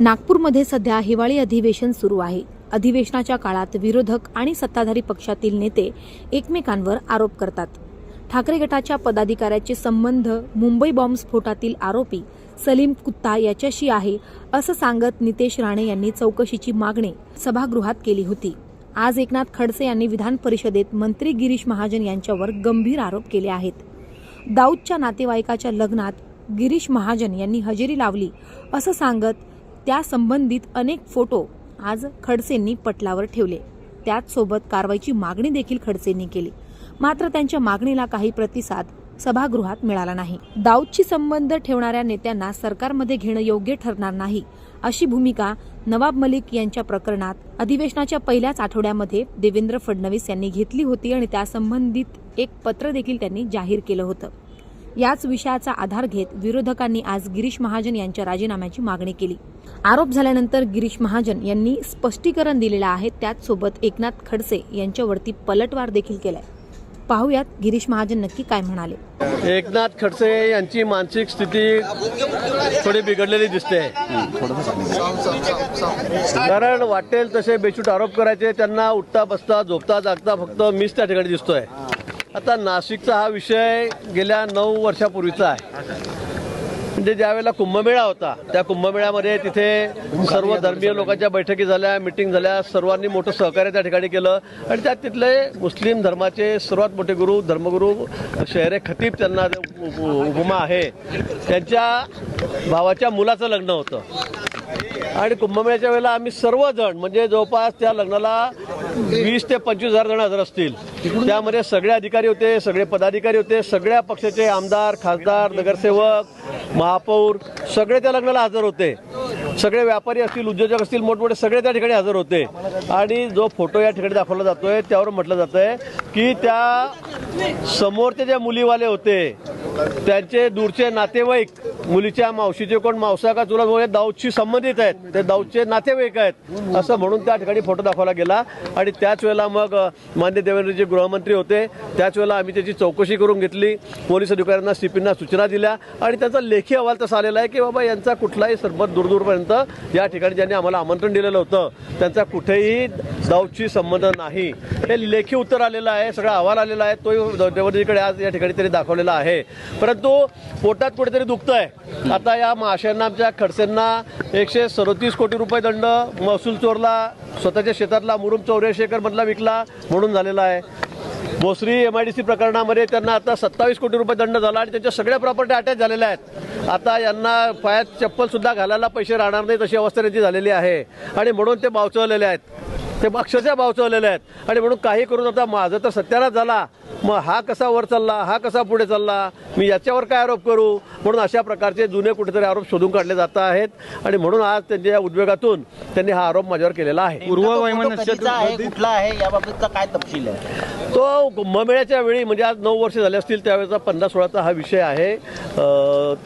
नागपूरमध्ये सध्या हिवाळी अधिवेशन सुरू आहे. अधिवेशनाच्या काळात विरोधक आणि सत्ताधारी पक्षातील नेते एकमेकांवर आरोप करतात. ठाकरे गटाच्या पदाधिकाऱ्याचे संबंध मुंबई बॉम्बस्फोटातील आरोपी सलीम कुत्ता याच्याशी आहे असं सांगत नितेश राणे यांनी चौकशीची मागणी सभागृहात केली होती. आज एकनाथ खडसे यांनी विधान परिषदेत मंत्री गिरीश महाजन यांच्यावर गंभीर आरोप केले आहेत. दाऊदच्या नातेवाईकाच्या लग्नात गिरीश महाजन यांनी हजेरी लावली असं सांगत त्या संबंधित अनेक फोटो आज खडसेंनी पटलावर ठेवले. त्याचसोबत कारवाईची मागणी देखील खडसेंनी केली. मात्र त्यांच्या मागणीला काही प्रतिसाद सभागृहात मिळाला नाही. दाऊदशी संबंध ठेवणाऱ्या नेत्यांना सरकारमध्ये घेणं योग्य ठरणार नाही अशी भूमिका नवाब मलिक यांच्या प्रकरणात अधिवेशनाच्या पहिल्याच आठवड्यामध्ये देवेंद्र फडणवीस यांनी घेतली होती आणि त्यासंबंधित एक पत्र देखील त्यांनी जाहीर केलं होतं. याच विषयाचा आधार घेत विरोधकांनी आज गिरीश महाजन यांच्या राजीनाम्याची मागणी केली. आरोप झाल्यानंतर गिरीश महाजन यांनी स्पष्टीकरण दिलेलं आहे. त्याचसोबत एकनाथ खडसे यांच्यावरती पलटवार देखील केलाय. पाहूयात गिरीश महाजन नक्की काय म्हणाले. एकनाथ खडसे यांची मानसिक स्थिती थोडी बिघडलेली दिसते. कारण वाटेल तसे बेशूट आरोप करायचे. त्यांना उठता बसता झोपता जागता फक्त मीच त्या ठिकाणी दिसतोय. आता नाशिकचा हा विषय गेल्या नऊ वर्षापूर्वीचा आहे. म्हणजे ज्यावेळेला कुंभमेळा होता त्या कुंभमेळ्यामध्ये तिथे सर्व धर्मीय लोकांच्या बैठकी झाल्या मिटिंग झाल्या सर्वांनी मोठं सहकार्य त्या ठिकाणी केलं. आणि त्यात तिथले मुस्लिम धर्माचे सर्वात मोठे गुरु धर्मगुरू शहरे खतीब त्यांना उपमा आहे त्यांच्या भावाच्या मुलाचं लग्न होतं. आणि कुंभमेळ्याच्या वेळेला आम्ही सर्वजण म्हणजे जवळपास त्या लग्नाला वीस ते पंचवीस हजार जण हजर असतील. त्यामध्ये सगळे अधिकारी होते सगळे पदाधिकारी होते सगळ्या पक्षाचे आमदार खासदार नगरसेवक महापौर सगळे त्या लग्नाला हजर होते. सगळे व्यापारी असतील उद्योजक असतील मोठमोठे सगळे त्या ठिकाणी हजर होते. आणि जो फोटो या ठिकाणी दाखवला जातोय त्यावर म्हटलं जातंय की त्या समोरचे जे मुलीवाले होते त्यांचे दूरचे नातेवाईक मुलीच्या मावशीचे कोण मावसा का चुलत वगैरे दाऊदशी संबंधित आहेत. ते दाऊदचे नातेवाईक आहेत. असं म्हणून त्या ठिकाणी फोटो दाखवला गेला. आणि त्याच वेळेला मग मान्य देवेंद्रजी गृहमंत्री होते. त्याच वेळेला आम्ही त्याची चौकशी करून घेतली. पोलीस अधिकाऱ्यांना सीपींना सूचना दिल्या. आणि त्याचा लेखी अहवाल तसा आलेला आहे की बाबा यांचा कुठलाही सरबत दूरदूरपर्यंत या ठिकाणी ज्यांनी आम्हाला आमंत्रण दिलेलं होतं त्यांचा कुठेही दाऊदशी संबंध नाही. हे लेखी उत्तर आलेलं आहे. सगळा अहवाल आलेला आहे. तो देवेंद्रजीकडे आज या ठिकाणी तरी दाखवलेला आहे. परंतु पोटात कुठेतरी आता या माशांना आमच्या खडसेंना एकशे सदोतीस कोटी रुपये दंड महसूल चोरला स्वतःच्या शेतातला मुरुम चौऱ्याऐंशी एकर मधला विकला म्हणून झालेला आहे. Bhosari M I D C प्रकरणामध्ये त्यांना आता सत्तावीस कोटी रुपये दंड झाला आणि त्यांच्या सगळ्या प्रॉपर्टी अटॅच झालेल्या आहेत. आता यांना पायात चप्पलसुद्धा घालायला पैसे राहणार नाहीत अशी अवस्था त्यांची झालेली आहे. आणि म्हणून ते बावचवलेले आहेत. ते अक्षरशः बावचवलेले आहेत. आणि म्हणून काही करून आता माझं तर सत्यानाश झाला. मग हा कसा वर चालला हा कसा पुढे चालला मी याच्यावर काय आरोप करू? म्हणून अशा प्रकारचे जुने कुठेतरी आरोप शोधून काढले जात आहेत आणि म्हणून आज त्यांच्या उद्वेगातून त्यांनी हा आरोप माझ्यावर केलेला आहे. पूर्व वैमनस्याचा आहे कुठला आहे याबाबतचा काय तपशील आहे? तो मेळ्याच्या वेळी म्हणजे आज नऊ वर्ष झाले असतील त्यावेळेचा पन्नास सोळाचा हा विषय आहे.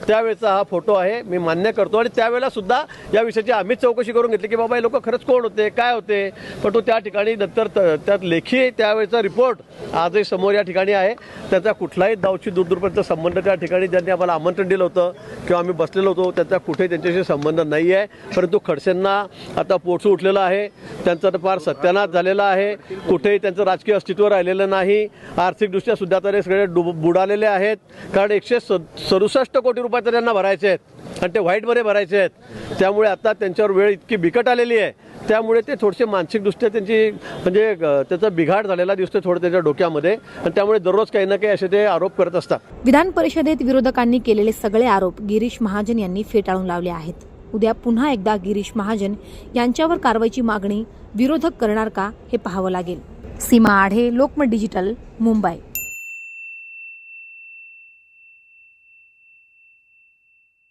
त्यावेळेचा हा फोटो आहे मी मान्य करतो. आणि त्यावेळेला सुद्धा या विषयाची आम्हीच चौकशी करून घेतली की बाबा हे लोक खरंच कोण होते? काय होते? पण तो त्या ठिकाणी नंतर त- त्यात लेखी त्यावेळेचा रिपोर्ट आजही समोर या ठिकाणी आहे. त्याचा कुठलाही दावची दूरदूरपर्यंत संबंध त्या ठिकाणी ज्यांनी आम्हाला आमंत्रण दिलं होतं किंवा आम्ही बसलेलो होतो त्याचा कुठेही त्यांच्याशी संबंध नाही आहे परंतु खडसेंना आता पोटसू उठलेलं आहे. त्यांचा तर फार सत्यानाश झालेला आहे. कुठेही त्यांचं राजकीय अस्तित्व राहिलेलं नाही. आर्थिकदृष्ट्या सुद्धा तरी सगळे डुब बुडालेले आहेत. कारण एकशे स सदुसष्ट कोटी रुपये तर त्यांना भरायचे आहेत. आणि ते व्हाईटमध्ये भरायचे आहेत. त्यामुळे आता त्यांच्यावर वेळ इतकी बिकट आलेली आहे. त्यामुळे ते थोडेसे मानसिकदृष्ट्या त्यांची म्हणजे त्याचा बिघाड झालेला दिसतो थोडं त्याच्या डोक्यामध्ये. आणि त्यामुळे दररोज काही ना काही असे ते आरोप करत असतात. विधान परिषदेत विरोधकांनी केलेले सगळे आरोप गिरीश महाजन यांनी फेटाळून लावले आहेत. उद्या पुन्हा एकदा गिरीश महाजन यांच्यावर कारवाईची मागणी विरोधक करणार का हे पाहावं लागेल. सीमा आढे लोकमत डिजिटल मुंबई.